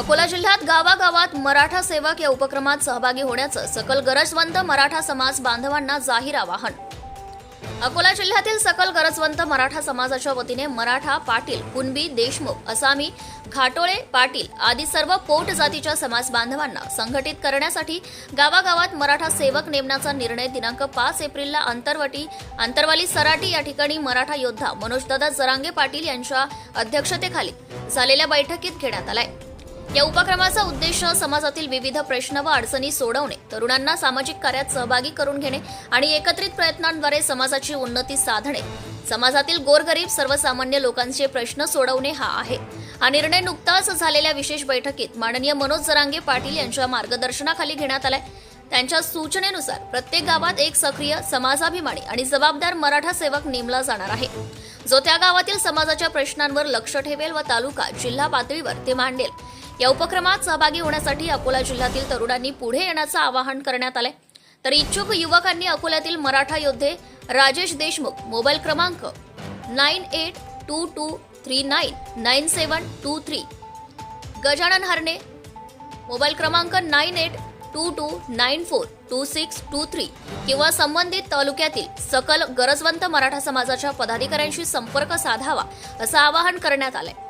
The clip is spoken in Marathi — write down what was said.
अकोला जिल्ह्यात गावागावात मराठा सेवक या उपक्रमात सहभागी होण्याचं सकल गरजवंत मराठा समाज बांधवांना जाहीर आवाहन. अकोला जिल्ह्यातील सकल गरजवंत मराठा समाजाच्या वतीने मराठा पाटील कुणबी देशमुख असामी घाटोळे पाटील आदी सर्व पोट जातीच्या समाज बांधवांना संघटित करण्यासाठी गावागावात मराठा सेवक नेमण्याचा निर्णय दिनांक पाच एप्रिलला अंतरवटी अंतरवाली सराटी या ठिकाणी मराठा योद्धा मनोजदादा जरांगे पाटील यांच्या अध्यक्षतेखाली झालेल्या बैठकीत घेण्यात आलाय. या उपक्रमाचा उद्देश समाजातील विविध प्रश्न व अडचणी सोडवणे तरुणांना सामाजिक कार्यात सहभागी करून घेणे आणि एकत्रित प्रयत्नांद्वारे समाजाची उन्नती साधणे. समाजातील गोरगरीब सर्वसामान्य लोकांचे प्रश्न सोडवणे हा आहे. हा निर्णय नुकताच झालेल्या विशेष बैठकीत माननीय मनोज जरांगे पाटील यांच्या मार्गदर्शनाखाली घेण्यात आलाय. त्यांच्या सूचनेनुसार प्रत्येक गावात एक सक्रिय समाजाभिमानी आणि जबाबदार मराठा सेवक नेमला जाणार आहे. जो त्या गावातील समाजाच्या प्रश्नांवर लक्ष ठेवेल व तालुका जिल्हा पातळीवर ते मांडेल. या उपक्रमात सहभागी होण्यासाठी अकोला जिल्ह्यातील तरुणांनी पुढे येण्याचं आवाहन करण्यात आलंय. तर इच्छुक युवकांनी अकोल्यातील मराठा योद्धे राजेश देशमुख मोबाईल क्रमांक nine eight two two three nine nine seven two three. Gajanan Harne mobile क्रमांक nine eight two two nine four two six two three. किंवा संबंधित तालुक्यातील सकल गरजवंत मराठा समाजाच्या पदाधिकाऱ्यांशी संपर्क साधावा असं आवाहन करण्यात आलंय.